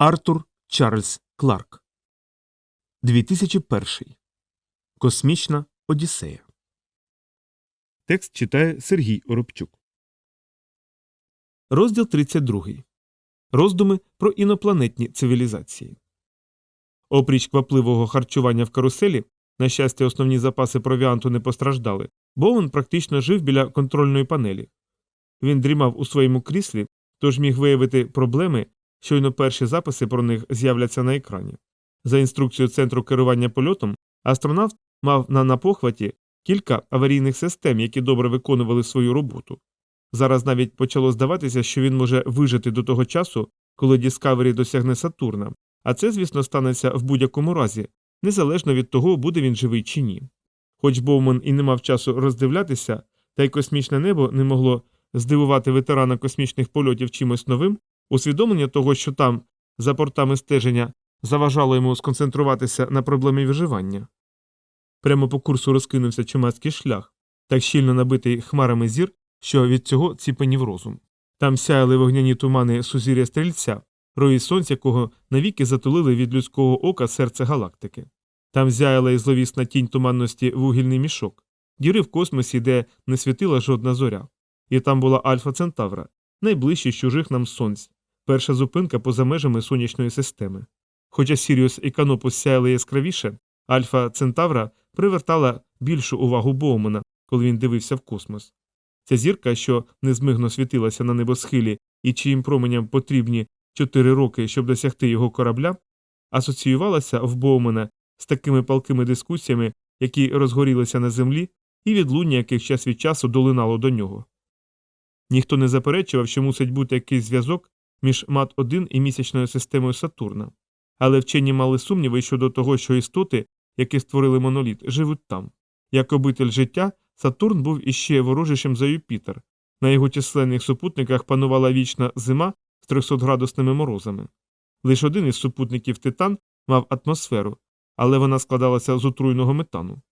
Артур Чарльз Кларк 2001 Космічна Одіссея. Текст читає Сергій Оробчук. Розділ 32. Роздуми про інопланетні цивілізації. Опріч квапливого харчування в каруселі, на щастя, основні запаси провіанту не постраждали, Боун практично жив біля контрольної панелі. Він дрімав у своєму кріслі, тож міг виявити проблеми, щойно перші записи про них з'являться на екрані. За інструкцією центру керування польотом, астронавт мав на напохваті кілька аварійних систем, які добре виконували свою роботу. Зараз навіть почало здаватися, що він може вижити до того часу, коли Діскавері досягне Сатурна, а це, звісно, станеться в будь-якому разі, незалежно від того, буде він живий чи ні. Хоч Боуман і не мав часу роздивлятися, та й космічне небо не могло здивувати ветерана космічних польотів чимось новим, усвідомлення того, що там, за портами стеження, заважало йому сконцентруватися на проблемі виживання. Прямо по курсу розкинувся чумацький шлях, так щільно набитий хмарами зір, що від цього ціпенів розум. Там сяяли вогняні тумани сузір'я стрільця, рої сонця, якого навіки затулили від людського ока серце галактики. Там зяяла і зловісна тінь туманності вугільний мішок, діри в космосі, де не світила жодна зоря. І там була Альфа Центавра, найближчий з чужих нам сонць, перша зупинка поза межами сонячної системи. Хоча Сіріус і Канопус сяяли яскравіше, Альфа Центавра привертала більшу увагу Боумана, коли він дивився в космос. Ця зірка, що незмигно світилася на небосхилі і чиїм променям потрібні чотири роки, щоб досягти його корабля, асоціювалася в Боумена з такими палкими дискусіями, які розгорілися на землі, і відлуння яких час від часу долинало до нього. Ніхто не заперечував, що мусить бути якийсь зв'язок між мат 1 і місячною системою Сатурна, але вчені мали сумніви щодо того, що істоти, які створили моноліт, живуть там. Як обитель життя, Сатурн був іще ворожішим за Юпітер. На його численних супутниках панувала вічна зима з 300-градусними морозами. Лише один із супутників Титан мав атмосферу, але вона складалася з отруйного метану.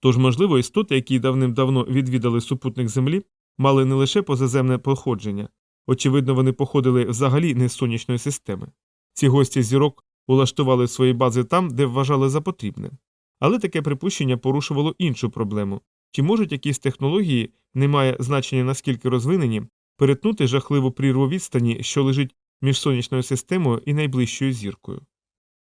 Тож, можливо, істоти, які давним-давно відвідали супутник Землі, мали не лише позаземне походження, очевидно, вони походили взагалі не з сонячної системи. Ці гості зірок улаштували свої бази там, де вважали за потрібне. Але таке припущення порушувало іншу проблему чи можуть якісь технології, не має значення наскільки розвинені, перетнути жахливу прірву відстані, що лежить між сонячною системою і найближчою зіркою.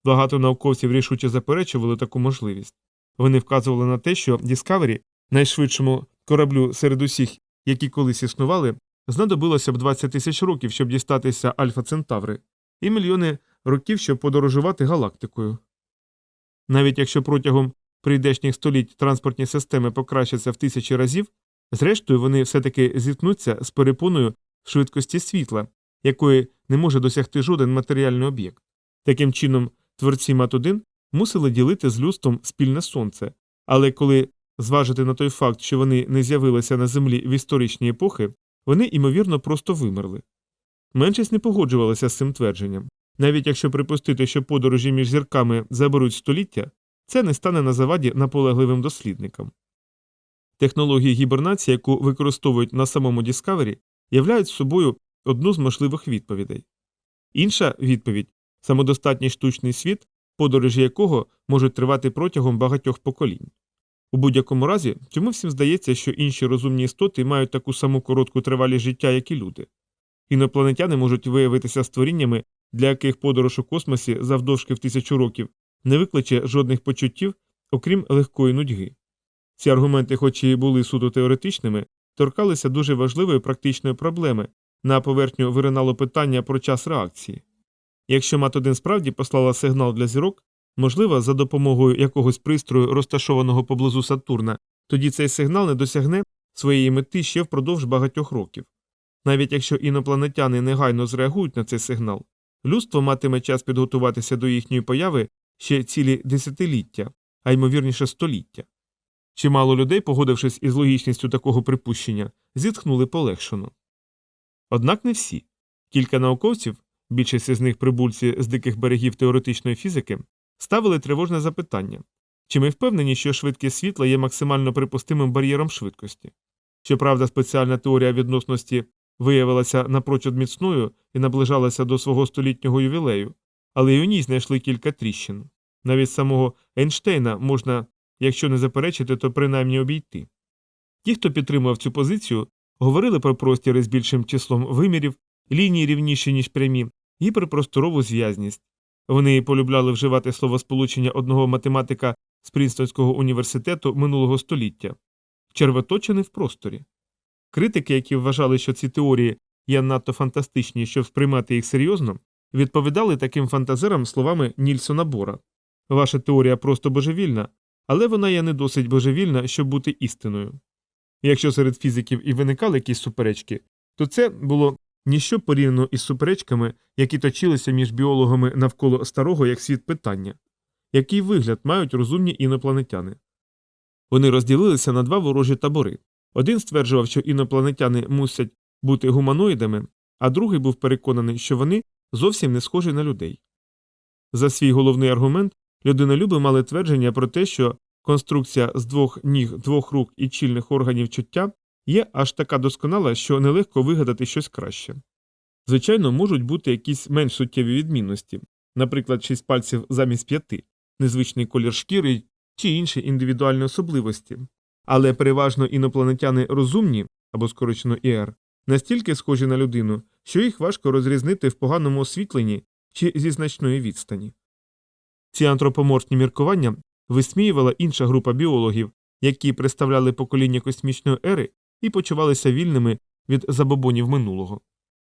Багато науковців рішуче заперечували таку можливість. Вони вказували на те, що Discovery, найшвидшому кораблю серед усіх, які колись існували, знадобилося б 20 тисяч років, щоб дістатися Альфа Центаври, і мільйони років, щоб подорожувати галактикою. Навіть якщо протягом прийдешніх століть транспортні системи покращаться в тисячі разів, зрештою вони все таки зіткнуться з перепоною швидкості світла, якої не може досягти жоден матеріальний об'єкт. Таким чином, творці Мат-1 мусили ділити з людством спільне сонце, але коли зважити на той факт, що вони не з'явилися на Землі в історичні епохи, вони, ймовірно, просто вимерли. Меншість не погоджувалася з цим твердженням. Навіть якщо припустити, що подорожі між зірками заберуть століття, це не стане на заваді наполегливим дослідникам. Технології гібернації, яку використовують на самому Discovery, являють собою одну з можливих відповідей. Інша відповідь самодостатній штучний світ, подорожі якого можуть тривати протягом багатьох поколінь. У будь-якому разі, чому всім здається, що інші розумні істоти мають таку саму коротку тривалість життя, як і люди. Інопланетяни можуть виявитися створіннями, для яких подорож у космосі завдовжки в тисячу років не викличе жодних почуттів, окрім легкої нудьги. Ці аргументи, хоч і були суто теоретичними, торкалися дуже важливої практичної проблеми на поверхню виринало питання про час реакції. Якщо Мат-1 справді послала сигнал для зірок, можливо, за допомогою якогось пристрою, розташованого поблизу Сатурна, тоді цей сигнал не досягне своєї мети ще впродовж багатьох років. Навіть якщо інопланетяни негайно зреагують на цей сигнал, людство матиме час підготуватися до їхньої появи ще цілі десятиліття, а ймовірніше століття. Чимало людей, погодившись із логічністю такого припущення, зітхнули полегшено. Однак не всі. Кілька науковців, більшість із них прибульці з диких берегів теоретичної фізики, ставили тривожне запитання чи ми впевнені, що швидкість світла є максимально припустимим бар'єром швидкості? Щоправда, спеціальна теорія відносності виявилася напрочуд міцною і наближалася до свого столітнього ювілею, але й у ній знайшли кілька тріщин. Навіть самого Ейнштейна можна, якщо не заперечити, то принаймні обійти. Ті, хто підтримував цю позицію, говорили про простіри з більшим числом вимірів, лінії рівніші, ніж прямі, гіперпросторову зв'язність. Вони полюбляли вживати словосполучення одного математика з Прінстонського університету минулого століття червоточини в просторі. Критики, які вважали, що ці теорії є надто фантастичні, щоб сприймати їх серйозно, відповідали таким фантазерам словами Нільсона Бора Ваша теорія просто божевільна, але вона є не досить божевільна, щоб бути істиною. Якщо серед фізиків і виникали якісь суперечки, то це було ніщо порівняно із суперечками, які точилися між біологами навколо старого як світ питання який вигляд мають розумні інопланетяни. Вони розділилися на два ворожі табори. Один стверджував, що інопланетяни мусять бути гуманоїдами, а другий був переконаний, що вони зовсім не схожі на людей. За свій головний аргумент людинолюби мали твердження про те, що конструкція з двох ніг, двох рук і чільних органів чуття є аж така досконала, що нелегко вигадати щось краще. Звичайно, можуть бути якісь менш суттєві відмінності, наприклад, шість пальців замість п'яти, незвичний колір шкіри чи інші індивідуальні особливості, але переважно інопланетяни розумні або скорочено ІР настільки схожі на людину, що їх важко розрізнити в поганому освітленні чи зі значної відстані. Ці антропоморфні міркування висміювала інша група біологів, які представляли покоління космічної ери і почувалися вільними від забобонів минулого.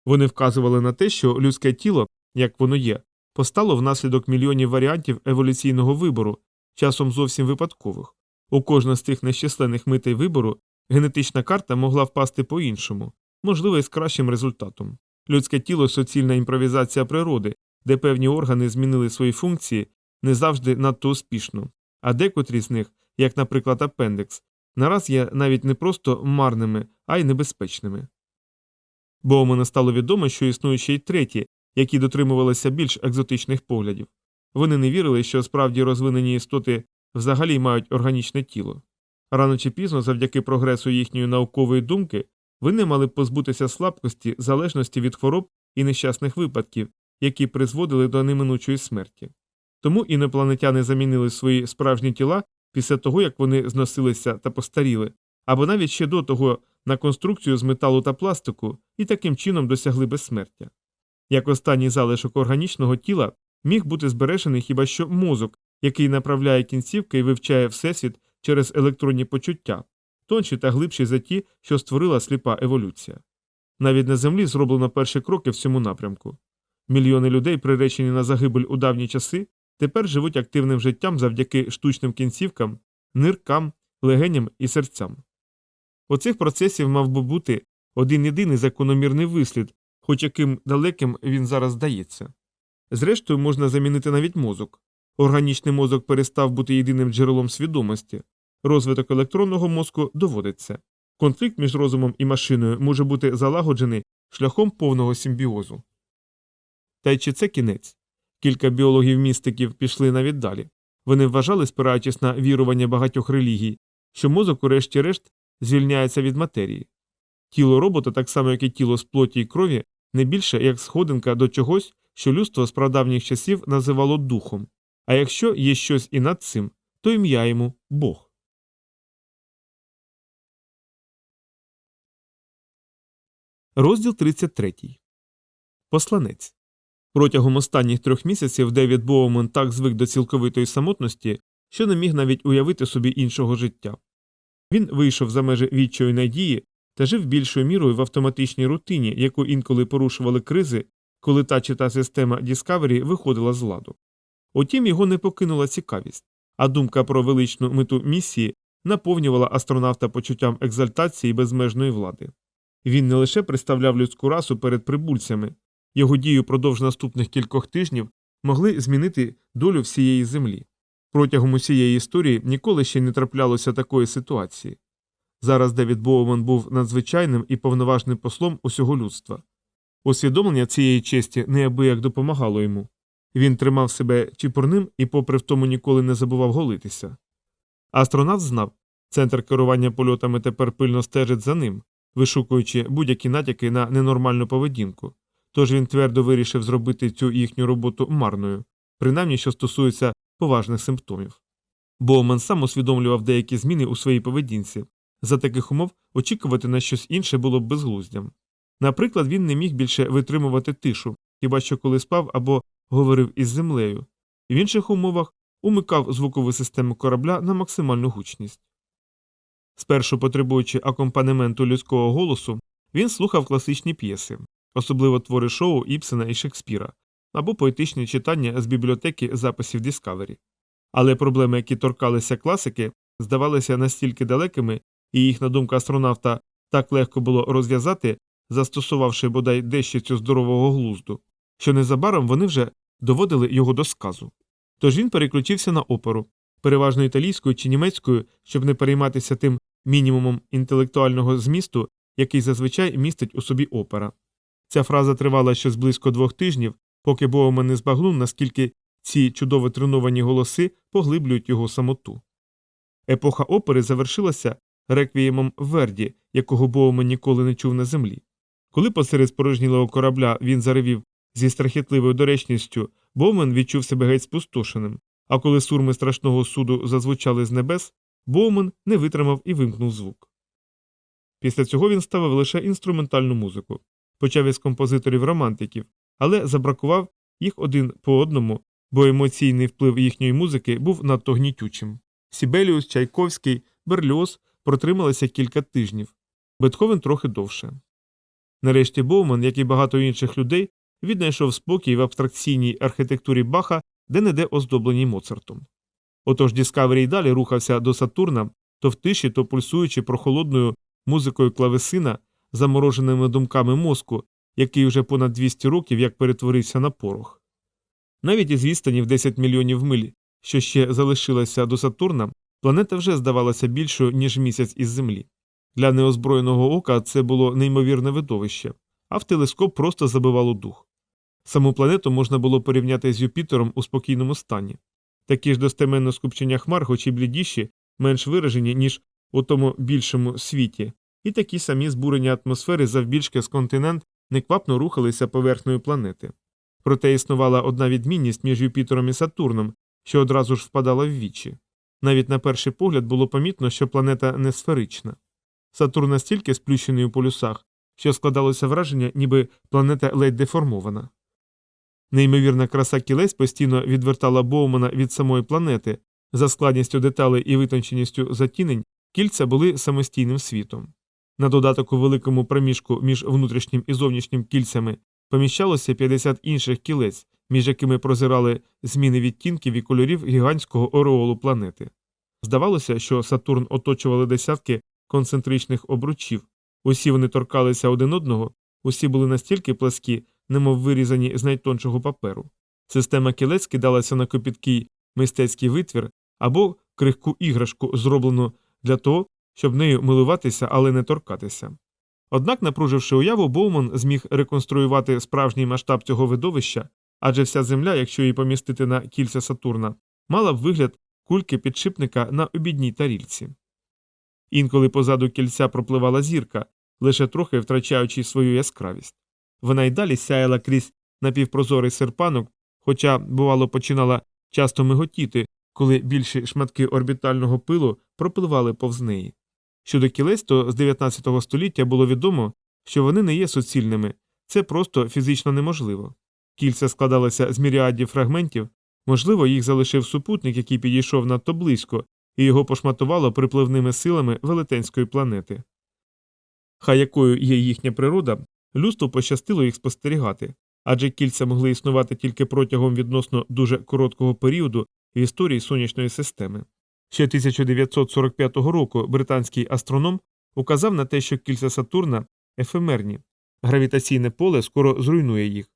Вони вказували на те, що людське тіло, як воно є, постало внаслідок мільйонів варіантів еволюційного вибору, часом зовсім випадкових. У кожна з тих нещисленних митей вибору генетична карта могла впасти по іншому, можливо, і з кращим результатом. Людське тіло суцільна імпровізація природи, де певні органи змінили свої функції не завжди надто успішно, а декотрі з них, як, наприклад, апендекс, нараз є навіть не просто марними, а й небезпечними. Боуману стало відомо, що існують ще й треті, які дотримувалися більш екзотичних поглядів. Вони не вірили, що справді розвинені істоти взагалі мають органічне тіло. Рано чи пізно, завдяки прогресу їхньої наукової думки, вони мали позбутися слабкості, залежності від хвороб і нещасних випадків, які призводили до неминучої смерті. Тому інопланетяни замінили свої справжні тіла після того, як вони зносилися та постаріли, або навіть ще до того на конструкцію з металу та пластику і таким чином досягли безсмертя. Як останній залишок органічного тіла міг бути збережений хіба що мозок, який направляє кінцівки і вивчає всесвіт через електронні почуття, тонші та глибші за ті, що створила сліпа еволюція. Навіть на землі зроблено перші кроки в цьому напрямку. Мільйони людей, приречені на загибель у давні часи, тепер живуть активним життям завдяки штучним кінцівкам, ниркам, легеням і серцям. Оцих процесів мав би бути один єдиний закономірний вислід, хоч яким далеким він зараз здається. Зрештою, можна замінити навіть мозок. Органічний мозок перестав бути єдиним джерелом свідомості. Розвиток електронного мозку доводиться. Конфлікт між розумом і машиною може бути залагоджений шляхом повного симбіозу. Та й чи це кінець? Кілька біологів-містиків пішли навіть далі. Вони вважали, спираючись на вірування багатьох релігій, що мозок, урешті-решт, звільняється від матерії. Тіло робота, так само як і тіло з плоті і крові, не більше як сходинка до чогось, що людство з прадавніх часів називало духом, а якщо є щось і над цим, то ім'я йому Бог. Розділ 33. Посланець. Протягом останніх трьох місяців Девід Боуман так звик до цілковитої самотності, що не міг навіть уявити собі іншого життя. Він вийшов за межі відчої надії та жив більшою мірою в автоматичній рутині, яку інколи порушували кризи, коли та чи та система Discovery виходила з ладу. Утім, його не покинула цікавість, а думка про величну мету місії наповнювала астронавта почуттям екзальтації і безмежної влади. Він не лише представляв людську расу перед прибульцями, його дії упродовж наступних кількох тижнів могли змінити долю всієї землі. Протягом усієї історії ніколи ще не траплялося такої ситуації. Зараз Девід Боуман був надзвичайним і повноважним послом усього людства. Усвідомлення цієї честі неабияк допомагало йому. Він тримав себе чіпурним і, попри в тому, ніколи не забував голитися. Астронавт знав, центр керування польотами тепер пильно стежить за ним, вишукуючи будь-які натяки на ненормальну поведінку, тож він твердо вирішив зробити цю їхню роботу марною, принаймні що стосується поважних симптомів. Боуман сам усвідомлював деякі зміни у своїй поведінці. За таких умов очікувати на щось інше було б безглуздям. Наприклад, він не міг більше витримувати тишу, хіба що коли спав або говорив із землею, в інших умовах умикав звукову систему корабля на максимальну гучність. Спершу потребуючи акомпанементу людського голосу, він слухав класичні п'єси, особливо твори шоу Іпсена і Шекспіра, або поетичні читання з бібліотеки записів Discovery. Але проблеми, які торкалися класики, здавалися настільки далекими, і їх, на думку астронавта, так легко було розв'язати, застосувавши бодай дещо цю здорового глузду, що незабаром вони вже доводили його до сказу. Тож він переключився на оперу, переважно італійською чи німецькою, щоб не перейматися тим мінімумом інтелектуального змісту, який зазвичай містить у собі опера. Ця фраза тривала щось близько двох тижнів, поки Боумен не збагнув, наскільки ці чудово треновані голоси поглиблюють його самоту. Епоха опери завершилася реквіємом Верді, якого Боумен ніколи не чув на землі. Коли посеред спорожнілого корабля він заревів зі страхітливою доречністю, Боумен відчув себе геть спустошеним, а коли сурми страшного суду зазвучали з небес, Боумен не витримав і вимкнув звук. Після цього він ставив лише інструментальну музику, почав із композиторів романтиків, але забракував їх один по одному, бо емоційний вплив їхньої музики був надто гнітючим. Сібеліус, Чайковський, Берліоз протрималися кілька тижнів, Бетховен трохи довше. Нарешті Боуман, як і багато інших людей, віднайшов спокій в абстракційній архітектурі Баха, де не де оздобленій Моцартом. Отож й далі рухався до Сатурна, то в тиші, то пульсуючи прохолодною музикою клавесина, замороженими думками мозку, який уже понад 200 років як перетворився на порох. Навіть із відстані в 10 мільйонів миль, що ще залишилося до Сатурна, планета вже здавалася більшою, ніж місяць із Землі. Для неозброєного ока це було неймовірне видовище, а в телескоп просто забивало дух. Саму планету можна було порівняти з Юпітером у спокійному стані. Такі ж достеменно скупчення хмар, хоч і блідіші, менш виражені, ніж у тому більшому світі, і такі самі збурення атмосфери завбільшки з континент неквапно рухалися поверхнею планети. Проте існувала одна відмінність між Юпітером і Сатурном, що одразу ж впадала в вічі. Навіть на перший погляд було помітно, що планета не сферична. Сатурн настільки сплющений у полюсах, що складалося враження, ніби планета ледь деформована. Неймовірна краса кілець постійно відвертала Боумана від самої планети, за складністю деталей і витонченістю затінень кільця були самостійним світом. На додаток у великому проміжку між внутрішнім і зовнішнім кільцями поміщалося 50 інших кілець, між якими прозирали зміни відтінків і кольорів гігантського ореолу планети. Здавалося, що Сатурн оточували десятки концентричних обручів, усі вони торкалися один одного, усі були настільки пласкі, немов вирізані з найтоншого паперу. Система кілець кидалася на копіткий мистецький витвір або крихку іграшку, зроблену для того, щоб нею милуватися, але не торкатися. Однак, напруживши уяву, Боуман зміг реконструювати справжній масштаб цього видовища, адже вся земля, якщо її помістити на кільця Сатурна, мала б вигляд кульки підшипника на обідній тарільці. Інколи позаду кільця пропливала зірка, лише трохи втрачаючи свою яскравість. Вона й далі сяяла крізь напівпрозорий серпанок, хоча, бувало, починала часто миготіти, коли більші шматки орбітального пилу пропливали повз неї. Щодо кілець, то з 19 століття було відомо, що вони не є суцільними, це просто фізично неможливо. Кільця складалися з міріадів фрагментів, можливо, їх залишив супутник, який підійшов надто близько, і його пошматувало припливними силами велетенської планети. Хай якою є їхня природа, людству пощастило їх спостерігати, адже кільця могли існувати тільки протягом відносно дуже короткого періоду в історії сонячної системи. Ще 1945 року британський астроном указав на те, що кільця Сатурна ефемерні, гравітаційне поле скоро зруйнує їх.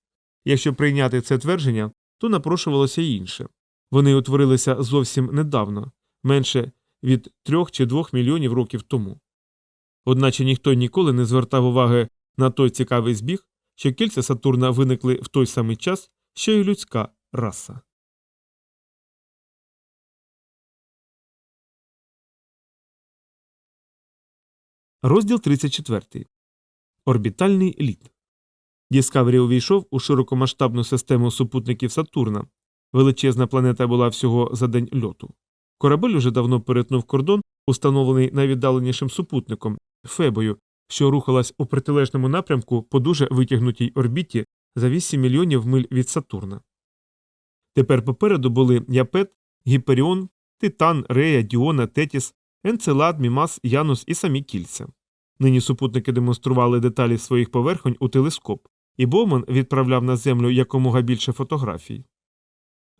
Якщо прийняти це твердження, то напрошувалося й інше. Вони утворилися зовсім недавно, менше від трьох чи двох мільйонів років тому. Одначе ніхто ніколи не звертав уваги на той цікавий збіг, що кільця Сатурна виникли в той самий час, що й людська раса. Розділ 34. Орбітальний лід. Діскавері увійшов у широкомасштабну систему супутників Сатурна. Величезна планета була всього за день льоту. Корабель уже давно перетнув кордон, установлений найвіддаленішим супутником Фебою, що рухалась у протилежному напрямку по дуже витягнутій орбіті за 8 мільйонів миль від Сатурна. Тепер попереду були Япет, Гіперіон, Титан, Рея, Діона, Тетіс, Енцелад, Мімас, Янус і самі кільця. Нині супутники демонстрували деталі своїх поверхонь у телескоп, і Боуман відправляв на Землю якомога більше фотографій.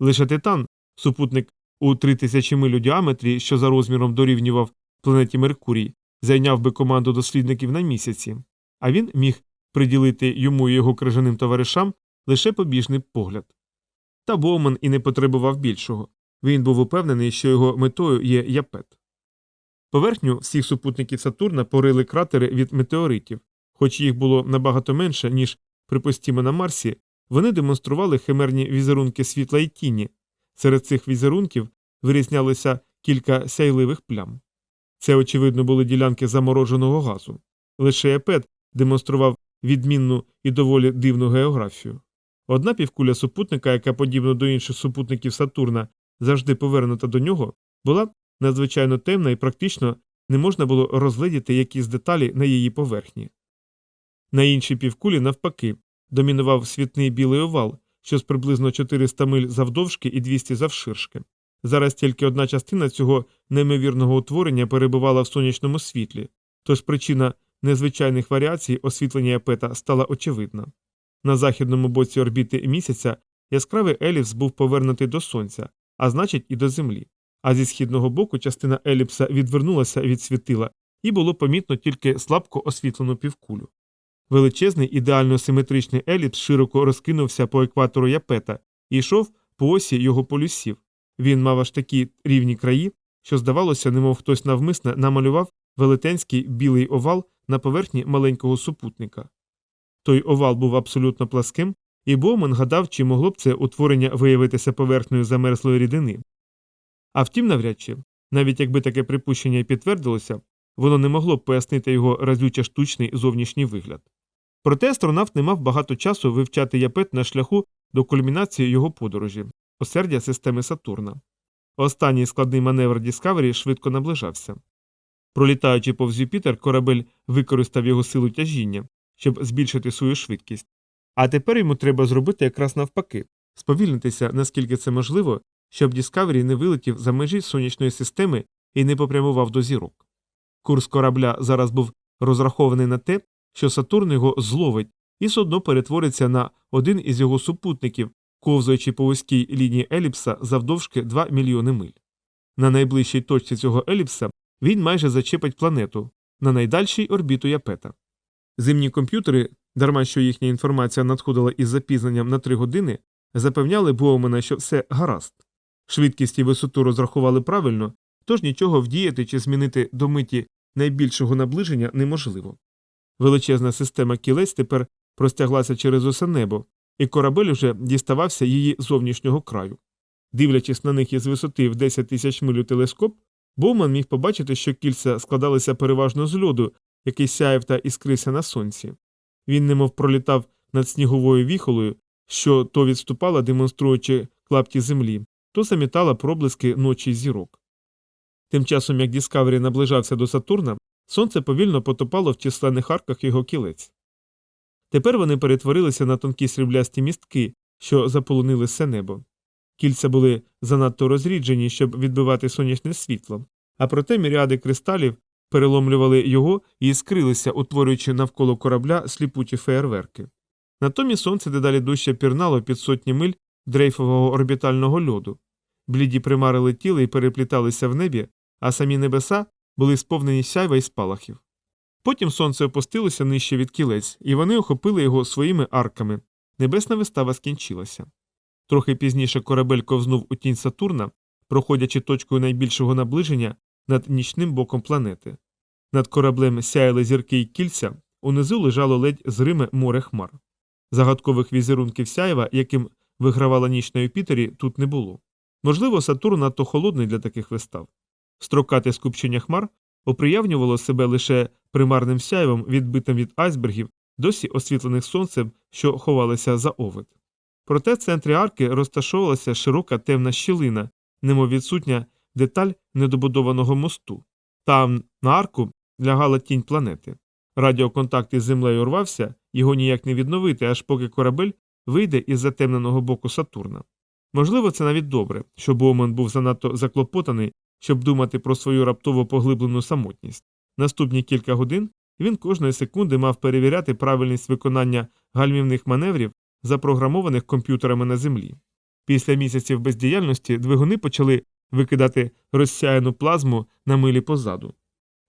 Лише Титан, супутник у 3000 миль у діаметрі, що за розміром дорівнював планеті Меркурій, зайняв би команду дослідників на місяці, а він міг приділити йому і його крижаним товаришам лише побіжний погляд. Та Боуман і не потребував більшого він був упевнений, що його метою є япет. Поверхню всіх супутників Сатурна порили кратери від метеоритів, хоч їх було набагато менше, ніж, припустімо, на Марсі, вони демонстрували химерні візерунки світла і тіні. Серед цих візерунків вирізнялося кілька сяйливих плям. Це, очевидно, були ділянки замороженого газу. Лише Епет демонстрував відмінну і доволі дивну географію. Одна півкуля супутника, яка, подібно до інших супутників Сатурна, завжди повернута до нього, була надзвичайно темна і практично не можна було розгледіти якісь деталі на її поверхні. На іншій півкулі, навпаки, домінував світний білий овал, що з приблизно 400 миль завдовжки і 200 завширшки. Зараз тільки одна частина цього неймовірного утворення перебувала в сонячному світлі, тож причина незвичайних варіацій освітлення Епета стала очевидна. На західному боці орбіти місяця яскравий еліпс був повернутий до сонця, а значить і до землі. А зі східного боку частина еліпса відвернулася від світила, і було помітно тільки слабко освітлену півкулю. Величезний ідеально симетричний еліпс широко розкинувся по екватору Япета і йшов по осі його полюсів. Він мав аж такі рівні краї, що, здавалося, немов хтось навмисне намалював велетенський білий овал на поверхні маленького супутника. Той овал був абсолютно пласким, і Боуман гадав, чи могло б це утворення виявитися поверхнею замерзлої рідини. А втім, навряд чи, навіть якби таке припущення і підтвердилося, воно не могло б пояснити його разюче штучний зовнішній вигляд. Проте астронавт не мав багато часу вивчати япет на шляху до кульмінації його подорожі осердя системи Сатурна. Останній складний маневр Діскавері швидко наближався. Пролітаючи повз Юпітер, корабель використав його силу тяжіння, щоб збільшити свою швидкість. А тепер йому треба зробити якраз навпаки сповільнитися, наскільки це можливо, щоб Діскавері не вилетів за межі сонячної системи і не попрямував до зірок. Курс корабля зараз був розрахований на те, що Сатурн його зловить і судно перетвориться на один із його супутників, ковзаючи по вузькій лінії еліпса завдовжки 2 мільйони миль. На найближчій точці цього еліпса він майже зачепить планету, на найдальшій орбіту Япета. Зимні комп'ютери, дарма що їхня інформація надходила із запізненням на 3 години, запевняли Боумена, що все гаразд. Швидкість і висоту розрахували правильно, тож нічого вдіяти чи змінити до миті найбільшого наближення неможливо. Величезна система кілець тепер простяглася через усе небо, і корабель уже діставався її зовнішнього краю. Дивлячись на них із висоти в 10 тисяч миль у телескоп, Боуман міг побачити, що кільця складалися переважно з льоду, який сяяв та іскрився на сонці. Він немов пролітав над сніговою віхолою, що то відступала, демонструючи клапті землі, то замітала проблиски ночі зірок. Тим часом, як Діскавері наближався до Сатурна, сонце повільно потопало в численних арках його кілець. Тепер вони перетворилися на тонкі сріблясті містки, що заполонили все небо. Кільця були занадто розріджені, щоб відбивати сонячне світло, а проте міріади кристалів переломлювали його і скрилися, утворюючи навколо корабля сліпуті феєрверки. Натомість сонце дедалі дужче пірнало під сотні миль дрейфового орбітального льоду. Бліді примари летіли і перепліталися в небі, а самі небеса були сповнені сяйва і спалахів. Потім сонце опустилося нижче від кілець, і вони охопили його своїми арками. Небесна вистава скінчилася. Трохи пізніше корабель ковзнув у тінь Сатурна, проходячи точкою найбільшого наближення над нічним боком планети. Над кораблем сяяли зірки й кільця, унизу лежало ледь зриме море хмар. Загадкових візерунків сяєва, яким вигравала ніч на Юпітері, тут не було. Можливо, Сатурн надто холодний для таких вистав. Строкате скупчення хмар оприявнювало себе лише примарним сяєвом, відбитим від айсбергів досі освітлених сонцем, що ховалися за овид. Проте в центрі арки розташовувалася широка темна щілина, немов відсутня деталь недобудованого мосту. Там на арку лягала тінь планети. Радіоконтакт із землею рвався, його ніяк не відновити, аж поки корабель вийде із затемненого боку Сатурна. Можливо, це навіть добре, що Боумен був занадто заклопотаний, щоб думати про свою раптово поглиблену самотність. Наступні кілька годин він кожної секунди мав перевіряти правильність виконання гальмівних маневрів, запрограмованих комп'ютерами на землі. Після місяців бездіяльності двигуни почали викидати розсяяну плазму на милі позаду.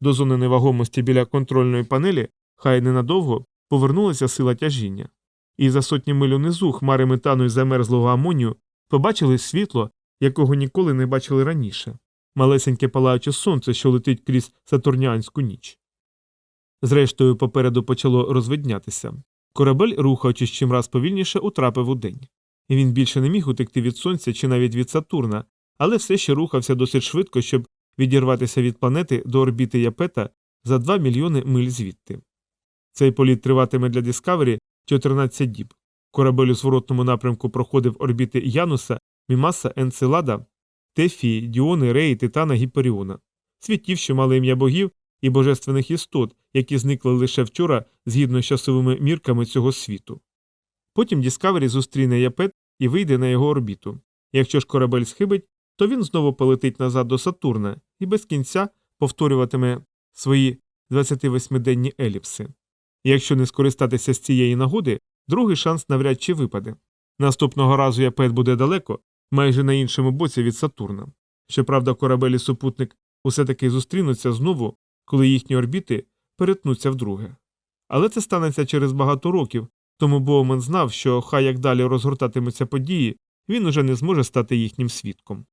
До зони невагомості біля контрольної панелі хай ненадовго повернулася сила тяжіння. І за сотні миль унизу хмари метану і замерзлого амонію побачили світло, якого ніколи не бачили раніше малесеньке палаюче сонце, що летить крізь сатурнянську ніч. Зрештою, попереду почало розвиднятися. Корабель, рухаючись чимраз повільніше, утрапив у день. Він більше не міг утекти від сонця чи навіть від Сатурна, але все ще рухався досить швидко, щоб відірватися від планети до орбіти Япета за 2 мільйони миль звідти. Цей політ триватиме для Дискавері 14 діб. Корабель у зворотному напрямку проходив орбіти Януса, Мімаса, Енцелада, Тефії, Діони, Реї, Титана, Гіперіона, світів, що мали ім'я богів і божественних істот, які зникли лише вчора згідно з часовими мірками цього світу. Потім Діскавері зустріне Япет і вийде на його орбіту. Якщо ж корабель схибить, то він знову полетить назад до Сатурна і без кінця повторюватиме свої 28-денні еліпси. Якщо не скористатися з цієї нагоди, другий шанс навряд чи випаде. Наступного разу Япет буде далеко, майже на іншому боці від Сатурна. Щоправда, корабель і супутник усе таки зустрінуться знову, коли їхні орбіти перетнуться вдруге. Але це станеться через багато років, тому Боумен знав, що хай як далі розгортатимуться події, він уже не зможе стати їхнім свідком.